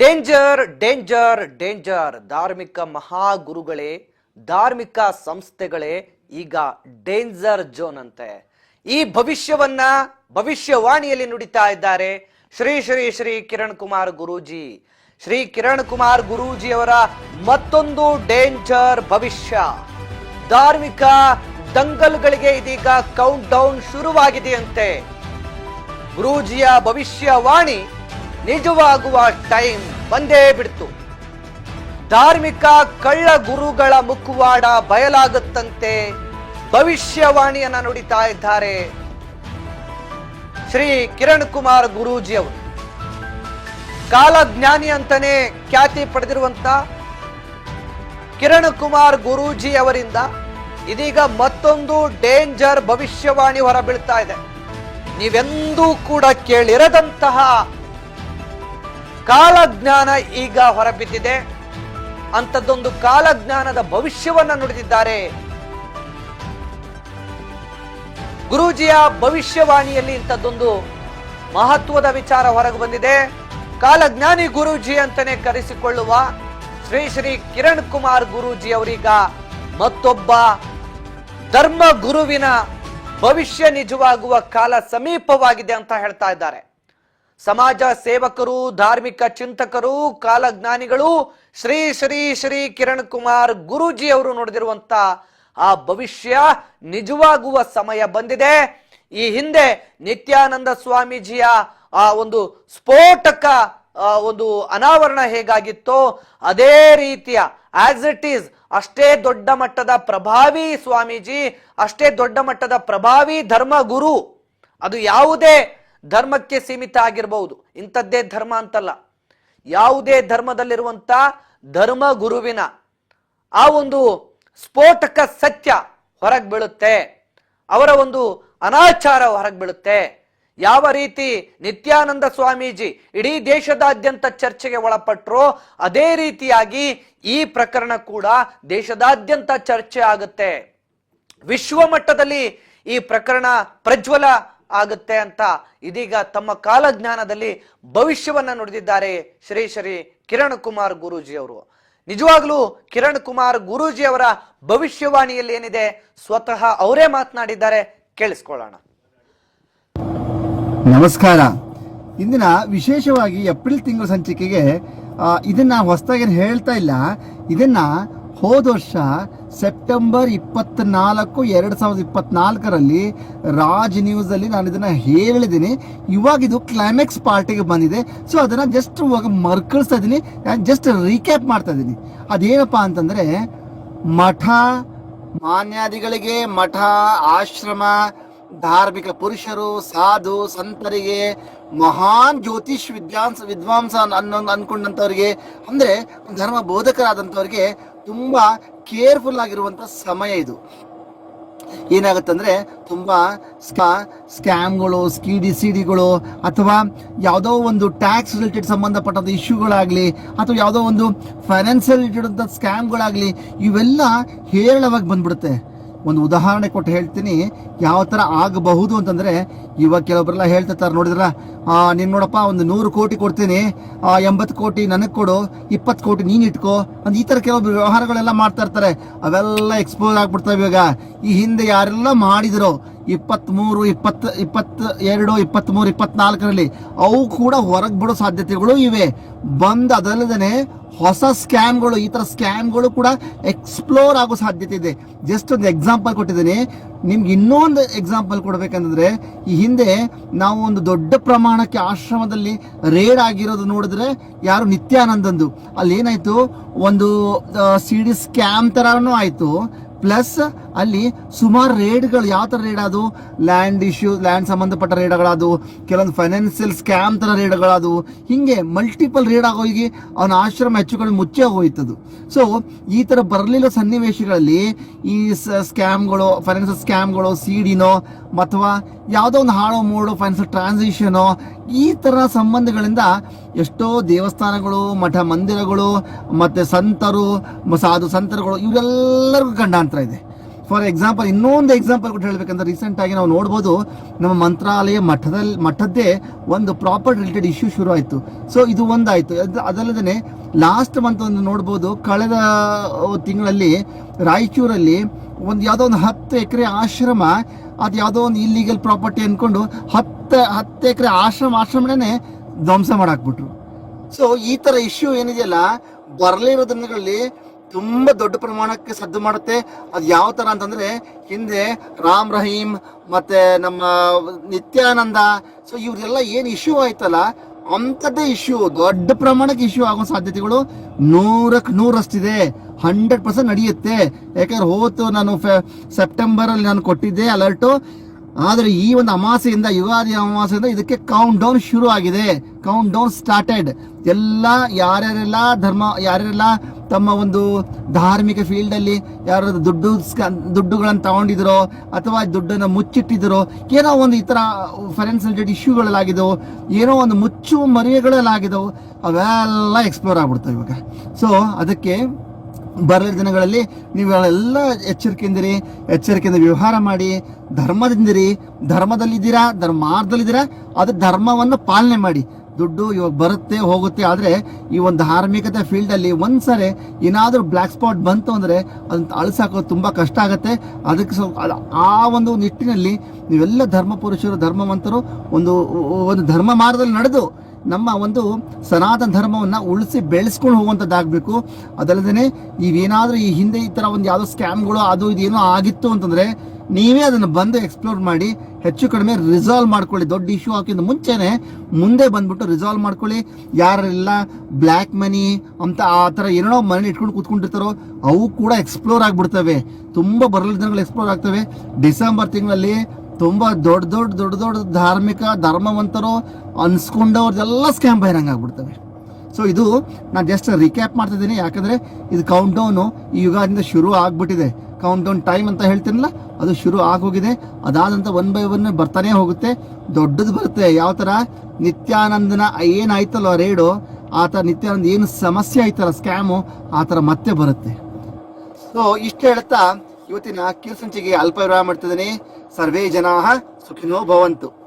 Danger danger danger ಧಾರ್ಮಿಕ ಮಹಾಗುರುಗಳೇ, ಧಾರ್ಮಿಕ ಸಂಸ್ಥೆಗಳೇ, ಈಗ ಡೇಂಜರ್ ಜೋನ್ ಅಂತೆ. ಈ ಭವಿಷ್ಯವನ್ನ, ಭವಿಷ್ಯವಾಣಿಯಲ್ಲಿ ನುಡಿತಾ ಇದ್ದಾರೆ ಶ್ರೀ ಶ್ರೀ ಶ್ರೀ ಕಿರಣ್ ಕುಮಾರ್ ಗುರೂಜಿ. ಶ್ರೀ ಕಿರಣ್ ಕುಮಾರ್ ಗುರೂಜಿಯವರ ಮತ್ತೊಂದು ಡೇಂಜರ್ ಭವಿಷ್ಯ. ಧಾರ್ಮಿಕ ದಂಗಲ್ಗಳಿಗೆ ಇದೀಗ ಕೌಂಟ್ ಡೌನ್ ಶುರುವಾಗಿದೆಯಂತೆ ಗುರೂಜಿಯ ಭವಿಷ್ಯವಾಣಿ ನಿಜವಾಗುವ ಟೈಮ್ ಬಂದೇ ಬಿಡ್ತು. ಧಾರ್ಮಿಕ ಕಳ್ಳ ಗುರುಗಳ ಮುಖವಾಡ ಬಯಲಾಗುತ್ತಂತೆ ಭವಿಷ್ಯವಾಣಿಯನ್ನ ನುಡಿತಾ ಇದ್ದಾರೆ ಶ್ರೀ ಕಿರಣ್ ಕುಮಾರ್ ಗುರೂಜಿ ಅವರು ಕಾಲಜ್ಞಾನಿ ಅಂತಾನೆ ಖ್ಯಾತಿ ಪಡೆದಿರುವಂತ ಕಿರಣ್ ಕುಮಾರ್ ಗುರೂಜಿ ಅವರಿಂದ ಇದೀಗ ಮತ್ತೊಂದು ಡೇಂಜರ್ ಭವಿಷ್ಯವಾಣಿ ಹೊರಬೀಳ್ತಾ ಇದೆ. ನೀವೆಂದೂ ಕೂಡ ಕೇಳಿರದಂತಹ ಕಾಲಜ್ಞಾನ ಈಗ ಹೊರಬಿದ್ದಿದೆ. ಅಂಥದ್ದೊಂದು ಕಾಲಜ್ಞಾನದ ಭವಿಷ್ಯವನ್ನ ನುಡಿದಿದ್ದಾರೆ. ಗುರೂಜಿಯ ಭವಿಷ್ಯವಾಣಿಯಲ್ಲಿ ಇಂಥದ್ದೊಂದು ಮಹತ್ವದ ವಿಚಾರ ಹೊರಗೆ ಬಂದಿದೆ. ಕಾಲಜ್ಞಾನಿ ಗುರೂಜಿ ಅಂತಾನೆ ಕರೆಸಿಕೊಳ್ಳುವ ಶ್ರೀ ಶ್ರೀ ಕಿರಣ್ ಕುಮಾರ್ ಗುರೂಜಿ ಅವರೀಗ ಮತ್ತೊಬ್ಬ ಧರ್ಮ ಗುರುವಿನ ಭವಿಷ್ಯ ನಿಜವಾಗುವ ಕಾಲ ಸಮೀಪವಾಗಿದೆ ಅಂತ ಹೇಳ್ತಾ ಇದ್ದಾರೆ. ಸಮಾಜ ಸೇವಕರು, ಧಾರ್ಮಿಕ ಚಿಂತಕರು, ಕಾಲಜ್ಞಾನಿಗಳು, ಶ್ರೀ ಶ್ರೀ ಶ್ರೀ ಕಿರಣ್ ಕುಮಾರ್ ಗುರೂಜಿ ಅವರು ನೋಡಿದಿರುವಂತ ಆ ಭವಿಷ್ಯ ನಿಜವಾಗುವ ಸಮಯ ಬಂದಿದೆ. ಈ ಹಿಂದೆ ನಿತ್ಯಾನಂದ ಸ್ವಾಮೀಜಿಯ ಆ ಒಂದು ಸ್ಫೋಟಕ ಒಂದು ಅನಾವರಣ ಹೇಗಾಗಿತ್ತೋ, ಅದೇ ರೀತಿಯ ಆಸ್ ಇಟ್ ಈಸ್ ಅಷ್ಟೇ ದೊಡ್ಡ ಮಟ್ಟದ ಪ್ರಭಾವಿ ಸ್ವಾಮೀಜಿ, ಅಷ್ಟೇ ದೊಡ್ಡ ಮಟ್ಟದ ಪ್ರಭಾವಿ ಧರ್ಮ ಗುರು ಅದು ಯಾವುದೇ ಧರ್ಮಕ್ಕೆ ಸೀಮಿತ ಆಗಿರಬಹುದು. ಇಂಥದ್ದೇ ಧರ್ಮ ಅಂತಲ್ಲ. ಯಾವುದೇ ಧರ್ಮದಲ್ಲಿರುವಂತ ಧರ್ಮ ಗುರುವಿನ ಆ ಒಂದು ಸ್ಫೋಟಕ ಸತ್ಯ ಹೊರಗೆ ಬೀಳುತ್ತೆ. ಅವರ ಒಂದು ಅನಾಚಾರ ಹೊರಗೆ ಬೀಳುತ್ತೆ. ಯಾವ ರೀತಿ ನಿತ್ಯಾನಂದ ಸ್ವಾಮೀಜಿ ಇಡೀ ದೇಶದಾದ್ಯಂತ ಚರ್ಚೆಗೆ ಒಳಪಟ್ಟರೋ ಅದೇ ರೀತಿಯಾಗಿ ಈ ಪ್ರಕರಣ ಕೂಡ ದೇಶದಾದ್ಯಂತ ಚರ್ಚೆ ಆಗುತ್ತೆ. ವಿಶ್ವ ಮಟ್ಟದಲ್ಲಿ ಈ ಪ್ರಕರಣ ಪ್ರಜ್ವಲ ಆಗುತ್ತೆ ಅಂತ ಇದೀಗ ತಮ್ಮ ಕಾಲಜ್ಞಾನದಲ್ಲಿ ಭವಿಷ್ಯವನ್ನ ನುಡಿದಿದ್ದಾರೆ ಶ್ರೀ ಶ್ರೀ ಕಿರಣ್ ಕುಮಾರ್ ಗುರೂಜಿ ಅವರು ನಿಜವಾಗ್ಲೂ ಕಿರಣ್ ಕುಮಾರ್ ಗುರೂಜಿ ಅವರ ಭವಿಷ್ಯವಾಣಿಯಲ್ಲಿ ಏನಿದೆ? ಸ್ವತಃ ಅವರೇ ಮಾತನಾಡಿದ್ದಾರೆ. ಕೇಳಿಸ್ಕೊಳ್ಳೋಣ. ನಮಸ್ಕಾರ. ಇಂದಿನ ವಿಶೇಷವಾಗಿ ಏಪ್ರಿಲ್ ತಿಂಗಳ ಸಂಚಿಕೆಗೆ ಇದನ್ನ ಹೊಸದಾಗಿ ಹೇಳ್ತಾ ಇಲ್ಲ. ಇದನ್ನ ಹೋದ ವರ್ಷ ಸೆಪ್ಟೆಂಬರ್ ಇಪ್ಪತ್ನಾಲ್ಕು, ಎರಡು ಸಾವಿರದ ಇಪ್ಪತ್ನಾಲ್ಕರಲ್ಲಿ ರಾಜ್ ನ್ಯೂಸಲ್ಲಿ ನಾನು ಇದನ್ನ ಹೇಳಿದ್ದೀನಿ. ಇವಾಗ ಇದು ಕ್ಲೈಮ್ಯಾಕ್ಸ್ ಪಾರ್ಟಿಗೆ ಬಂದಿದೆ. ಸೊ ಅದನ್ನ ಜಸ್ಟ್ ಇವಾಗ ಮರ್ಕಳಿಸ್ತಾ ಇದ್ದೀನಿ ಜಸ್ಟ್ ರೀಕ್ಯಾಪ್ ಮಾಡ್ತಾ ಇದ್ದೀನಿ ಅದೇನಪ್ಪ ಅಂತಂದ್ರೆ, ಮಠ, ಮಾನ್ಯಾದಿಗಳಿಗೆ ಮಠ, ಆಶ್ರಮ, ಧಾರ್ಮಿಕ ಪುರುಷರು, ಸಾಧು, ಸಂತರಿಗೆ, ಮಹಾನ್ ಜ್ಯೋತಿಷ್ ವಿದ್ವಾಂಸ ವಿದ್ವಾಂಸ ಅನ್ನೋ ಅನ್ಕೊಂಡಂಥವ್ರಿಗೆ ಅಂದ್ರೆ ಧರ್ಮ ಬೋಧಕರಾದಂಥವ್ರಿಗೆ ತುಂಬಾ ಕೇರ್ಫುಲ್ ಆಗಿರುವಂತ ಸಮಯ ಇದು. ಏನಾಗುತ್ತಂದ್ರೆ ತುಂಬಾ ಸ್ಕಾ- ಸ್ಕ್ಯಾಮ್ಗಳು, ಸ್ಕಿಡಿ, ಸಿಡಿಗಳು, ಅಥವಾ ಯಾವುದೋ ಒಂದು ಟ್ಯಾಕ್ಸ್ ರಿಲೇಟೆಡ್ ಸಂಬಂಧಪಟ್ಟಂಥ ಇಶ್ಯೂಗಳಾಗ್ಲಿ, ಅಥವಾ ಯಾವುದೋ ಒಂದು ಫೈನಾನ್ಸಿಯಲ್ ರಿಲೇಟೆಡ್ ಅಂತ ಸ್ಕ್ಯಾಮ್ಗಳಾಗ್ಲಿ, ಇವೆಲ್ಲ ಹೇರಳವಾಗಿ ಬಂದ್ಬಿಡುತ್ತೆ. ಒಂದು ಉದಾಹರಣೆ ಕೊಟ್ಟು ಹೇಳ್ತೀನಿ. ಯಾವ ಥರ ಆಗಬಹುದು ಅಂತಂದರೆ, ಇವಾಗ ಕೆಲವೊಬ್ಬರೆಲ್ಲ ಹೇಳ್ತಿರ್ತಾರೆ ನೋಡಿದ್ರಲ್ಲ ನೀನು ನೋಡಪ್ಪ, ಒಂದು ನೂರು ಕೋಟಿ ಕೊಡ್ತೀನಿ ಎಂಬತ್ತು ಕೋಟಿ ನನಗೆ ಕೊಡು, ಇಪ್ಪತ್ತು ಕೋಟಿ ನೀನು ಇಟ್ಕೋ ಅಂತ ಈ ಥರ ಕೆಲವೊಬ್ರು ವ್ಯವಹಾರಗಳೆಲ್ಲ ಮಾಡ್ತಾ ಇರ್ತಾರೆ. ಅವೆಲ್ಲ ಎಕ್ಸ್ಪೋಸ್ ಆಗ್ಬಿಡ್ತಾವೆ ಇವಾಗ. ಈ ಹಿಂದೆ ಯಾರೆಲ್ಲ ಮಾಡಿದ್ರು ಇಪ್ಪತ್ತ್ಮೂರು ಇಪ್ಪತ್ತು ಇಪ್ಪತ್ತು, ಎರಡು ಇಪ್ಪತ್ತ್ಮೂರು ಇಪ್ಪತ್ನಾಲ್ಕರಲ್ಲಿ, ಅವು ಕೂಡ ಹೊರಗೆ ಬಿಡೋ ಸಾಧ್ಯತೆಗಳು ಇವೆ. ಬಂದ್ ಅದಲ್ಲದೆ ಹೊಸ ಸ್ಕ್ಯಾಮ್ಗಳು, ಈ ಥರ ಸ್ಕ್ಯಾಮ್ಗಳು ಕೂಡ ಎಕ್ಸ್ಪ್ಲೋರ್ ಆಗೋ ಸಾಧ್ಯತೆ ಇದೆ. ಜಸ್ಟ್ ಒಂದು ಎಕ್ಸಾಂಪಲ್ ಕೊಟ್ಟಿದ್ದೀನಿ. ನಿಮ್ಗೆ ಇನ್ನೊಂದು ಎಕ್ಸಾಂಪಲ್ ಕೊಡಬೇಕಂದ್ರೆ, ಈ ಹಿಂದೆ ನಾವು ಒಂದು ದೊಡ್ಡ ಪ್ರಮಾಣಕ್ಕೆ ಆಶ್ರಮದಲ್ಲಿ ರೇಡ್ ಆಗಿರೋದು ನೋಡಿದ್ರೆ ಯಾರು ನಿತ್ಯಾನಂದಂದು. ಅಲ್ಲಿ ಏನಾಯ್ತು? ಒಂದು ಸಿ ಡಿ ಸ್ಕ್ಯಾಮ್ ಥರನೂ ಆಯ್ತು. ಪ್ಲಸ್ ಅಲ್ಲಿ ಸುಮಾರು ರೇಡ್ಗಳು ಯಾವ ಥರ ರೇಡ್ ಅದು? ಲ್ಯಾಂಡ್ ಇಶ್ಯೂ ಲ್ಯಾಂಡ್ ಸಂಬಂಧಪಟ್ಟ ರೇಡ್ಗಳಾದವು ಕೆಲವೊಂದು ಫೈನಾನ್ಷಿಯಲ್ ಸ್ಕ್ಯಾಮ್ ಥರ ರೇಡ್ಗಳಾದವು ಹೀಗೆ ಮಲ್ಟಿಪಲ್ ರೇಡ್ ಆಗೋಗಿ ಅವನ ಆಶ್ರಮ ಹೆಚ್ಚು ಕಡಿಮೆ ಮುಚ್ಚಿ ಹೋಯ್ತದು. ಸೊ ಈ ಥರ ಬರಲಿಲ್ಲ ಸನ್ನಿವೇಶಗಳಲ್ಲಿ ಈ ಸ್ಕ್ಯಾಮ್ಗಳು ಫೈನಾನ್ಷಿಯಲ್ ಸ್ಕ್ಯಾಮ್ಗಳು ಸಿ ಡಿನೋ ಅಥವಾ ಯಾವುದೋ ಒಂದು ಹಾಳೋ, ಮೂಡು ಫೈನಾನ್ಷಿಯಲ್ ಟ್ರಾನ್ಸಿಷನೋ ಈ ಥರ ಸಂಬಂಧಗಳಿಂದ ಎಷ್ಟೋ ದೇವಸ್ಥಾನಗಳು, ಮಠ ಮಂದಿರಗಳು, ಮತ್ತು ಸಂತರು ಸಾಧು ಸಂತರುಗಳು, ಇವರೆಲ್ಲರಿಗೂ ಗಂಡಾಂತರ ಇದೆ. ಫಾರ್ ಎಕ್ಸಾಂಪಲ್ ಇನ್ನೊಂದು ಎಕ್ಸಾಂಪಲ್ ಕೂಡ ಹೇಳ್ಬೇಕಂದ್ರೆ ರೀಸೆಂಟ್ ಆಗಿ ನಾವು ನೋಡ್ಬೋದು, ನಮ್ಮ ಮಂತ್ರಾಲಯ ಮಠದಲ್ಲಿ ಮಠದ್ದೇ ಒಂದು ಪ್ರಾಪರ್ ರಿಲೇಟೆಡ್ ಇಶ್ಯೂ ಶುರು ಆಯಿತು. ಸೊ ಇದು ಒಂದಾಯಿತು. ಅದಲ್ಲದೆ ಲಾಸ್ಟ್ ಮಂತ್ ಒಂದು ನೋಡ್ಬೋದು, ಕಳೆದ ತಿಂಗಳಲ್ಲಿ ರಾಯಚೂರಲ್ಲಿ ಒಂದು ಯಾವುದೋ ಒಂದು ಹತ್ತು ಎಕರೆ ಆಶ್ರಮ, ಅದು ಯಾವುದೋ ಒಂದು ಇಲ್ಲಿಗಲ್ ಪ್ರಾಪರ್ಟಿ ಅಂದ್ಕೊಂಡು ಹತ್ತು ಹತ್ತು ಎಕರೆ ಆಶ್ರಮ ಆಶ್ರಮನೇ ಧ್ವಂಸ ಮಾಡಾಕ್ಬಿಟ್ರು. ಸೊ ಈ ತರ ಇಶ್ಯೂ ಏನಿದೆಯಲ್ಲ, ಬರಲಿರೋ ದಿನಗಳಲ್ಲಿ ತುಂಬಾ ದೊಡ್ಡ ಪ್ರಮಾಣಕ್ಕೆ ಸದ್ದು ಮಾಡುತ್ತೆ. ಅದು ಯಾವ ತರ ಅಂತಂದ್ರೆ, ಹಿಂದೆ ರಾಮ್ ರಹೀಮ್ ಮತ್ತೆ ನಮ್ಮ ನಿತ್ಯಾನಂದ ಸೊ ಇವರೆಲ್ಲ ಏನು ಇಶ್ಯೂ ಆಯ್ತಲ್ಲ, ಅಂಥದ್ದೇ ಇಶ್ಯೂ ದೊಡ್ಡ ಪ್ರಮಾಣಕ್ಕೆ ಇಶ್ಯೂ ಆಗೋ ಸಾಧ್ಯತೆಗಳು ನೂರಕ್ಕೆ ನೂರಷ್ಟಿದೆ. ಹಂಡ್ರೆಡ್ ಪರ್ಸೆಂಟ್ ನಡೆಯುತ್ತೆ. ಯಾಕಂದ್ರೆ ಹೋತು ನಾನು ಸೆಪ್ಟೆಂಬರ್ ಅಲ್ಲಿ ನಾನು ಕೊಟ್ಟಿದ್ದೆ ಅಲರ್ಟು ಆದರೆ ಈ ಒಂದು ಅಮಾಸೆಯಿಂದ, ಯುಗಾದಿ ಅಮಾಸೆಯಿಂದ ಇದಕ್ಕೆ ಕೌಂಟ್ ಡೌನ್ ಶುರು ಆಗಿದೆ. ಕೌಂಟ್ ಡೌನ್ ಸ್ಟಾರ್ಟೆಡ್ ಎಲ್ಲ ಯಾರ್ಯಾರೆಲ್ಲ ಧರ್ಮ, ಯಾರ್ಯಾರೆಲ್ಲ ತಮ್ಮ ಒಂದು ಧಾರ್ಮಿಕ ಫೀಲ್ಡ್ ಅಲ್ಲಿ ಯಾರು ದುಡ್ಡು ದುಡ್ಡುಗಳನ್ನು ತಗೊಂಡಿದ್ರೋ ಅಥವಾ ದುಡ್ಡನ್ನು ಮುಚ್ಚಿಟ್ಟಿದ್ರೋ, ಏನೋ ಒಂದು ಈ ತರ ಫೈನಾನ್ಸ್ ರಿಲೇಟೆಡ್ ಇಶ್ಯೂಗಳಲ್ಲಾಗಿದ್ದವು ಏನೋ ಒಂದು ಮುಚ್ಚು ಮರಿಯಗಳಲ್ಲಾಗಿದ್ದವು, ಅವೆಲ್ಲ ಎಕ್ಸ್ಪ್ಲೋರ್ ಆಗ್ಬಿಡ್ತವೆ ಇವಾಗ. ಸೊ ಅದಕ್ಕೆ ಬರಲಿದ ದಿನಗಳಲ್ಲಿ ನೀವೆಲ್ಲ ಎಚ್ಚರಿಕೆಯಿಂದಿರಿ, ಎಚ್ಚರಿಕೆಯಿಂದ ವ್ಯವಹಾರ ಮಾಡಿ, ಧರ್ಮದಿಂದಿರಿ, ಧರ್ಮದಲ್ಲಿದ್ದೀರಾ, ಧರ್ಮಾರ್ಧದಲ್ಲಿದ್ದೀರಾ, ಅದು ಧರ್ಮವನ್ನು ಪಾಲನೆ ಮಾಡಿ. ದುಡ್ಡು ಇವಾಗ ಬರುತ್ತೆ, ಹೋಗುತ್ತೆ, ಆದರೆ ಈ ಒಂದು ಧಾರ್ಮಿಕತೆ ಫೀಲ್ಡಲ್ಲಿ ಒಂದ್ಸರಿ ಏನಾದರೂ ಬ್ಲ್ಯಾಕ್ ಸ್ಪಾಟ್ ಬಂತು ಅಂದರೆ ಅದನ್ನ ಅಳಿಸಾಕೋದು ತುಂಬ ಕಷ್ಟ ಆಗುತ್ತೆ. ಅದಕ್ಕೆ ಸ್ವಲ್ಪ ಆ ಒಂದು ನಿಟ್ಟಿನಲ್ಲಿ ನೀವೆಲ್ಲ ಧರ್ಮ ಪುರುಷರು ಧರ್ಮವಂತರು ಒಂದು ಒಂದು ಧರ್ಮ ಮಾರ್ಗದಲ್ಲಿ ನಡೆದು ನಮ್ಮ ಒಂದು ಸನಾತನ ಧರ್ಮವನ್ನು ಉಳಿಸಿ ಬೆಳೆಸ್ಕೊಂಡು ಹೋಗುವಂಥದ್ದಾಗಬೇಕು. ಅದಲ್ಲದೆ ಇವೇನಾದರೂ ಈ ಹಿಂದೆ ಈ ಥರ ಒಂದು ಯಾವುದೋ ಸ್ಕ್ಯಾಮ್ಗಳು ಅದು ಇದೇನೋ ಆಗಿತ್ತು ಅಂತಂದರೆ ನೀವೇ ಅದನ್ನು ಬಂದು ಎಕ್ಸ್ಪ್ಲೋರ್ ಮಾಡಿ, ಹೆಚ್ಚು ಕಡಿಮೆ ರಿಸಾಲ್ವ್ ಮಾಡ್ಕೊಳ್ಳಿ. ದೊಡ್ಡ ಇಶ್ಯೂ ಹಾಕಿದ ಮುಂಚೆನೆ ಮುಂದೆ ಬಂದ್ಬಿಟ್ಟು ರಿಸಾಲ್ವ್ ಮಾಡ್ಕೊಳ್ಳಿ. ಯಾರೆಲ್ಲ ಬ್ಲ್ಯಾಕ್ ಮನಿ ಅಂತ ಆ ಥರ ಏನೋ ಮನೆ ಇಟ್ಕೊಂಡು ಕೂತ್ಕೊಂಡಿರ್ತಾರೋ ಅವು ಕೂಡ ಎಕ್ಸ್ಪ್ಲೋರ್ ಆಗಿಬಿಡ್ತವೆ. ತುಂಬ ಬರಲಿದ ದಿನಗಳು ಎಕ್ಸ್ಪ್ಲೋರ್ ಆಗ್ತವೆ. ಡಿಸೆಂಬರ್ ತಿಂಗಳಲ್ಲಿ ತುಂಬ ದೊಡ್ಡ ದೊಡ್ಡ ದೊಡ್ಡ ದೊಡ್ಡ ಧಾರ್ಮಿಕ ಧರ್ಮವಂತರು ಅನ್ಸ್ಕೊಂಡವ್ರದೆಲ್ಲ ಸ್ಕ್ಯಾಮ್ ಬಹಿರಂಗ ಆಗ್ಬಿಡ್ತವೆ ಸೊ ಇದು ನಾನು ಜಸ್ಟ್ ರಿಕ್ಯಾಪ್ ಮಾಡ್ತಿದ್ದೀನಿ. ಯಾಕಂದರೆ ಇದು ಕೌಂಟ್ ಡೌನು ಈ ಯುಗಾದಿಂದ ಶುರು ಆಗಿಬಿಟ್ಟಿದೆ. ಕೌಂಟ್ ಡೌನ್ ಟೈಮ್ ಅಂತ ಹೇಳ್ತೀನಲ್ಲ, ಅದು ಶುರು ಆಗೋಗಿದೆ. ಅದಾದಂಥ ಒನ್ ಬೈ ಒನ್ ಬರ್ತಾನೆ ಹೋಗುತ್ತೆ. ದೊಡ್ಡದು ಬರುತ್ತೆ. ಯಾವ ಥರ ನಿತ್ಯಾನಂದನ ಏನಾಯ್ತಲ್ಲ ರೇಡು, ಆ ಥರ ನಿತ್ಯಾನಂದ ಏನು ಸಮಸ್ಯೆ ಆಯ್ತಲ್ಲ ಸ್ಕ್ಯಾಮು ಆ ಥರ ಮತ್ತೆ ಬರುತ್ತೆ. ಸೊ ಇಷ್ಟು ಹೇಳ್ತಾ ಇವತ್ತಿನ ಕೀರ್ಸಂಚಿಗೆ ಅಲ್ಪ ವಿರಾಮ ಮಾಡ್ತಿದ್ದೀನಿ. ಸರ್ವೇ ಜನಾ ಸುಖಿನೋ ಭವಂತು.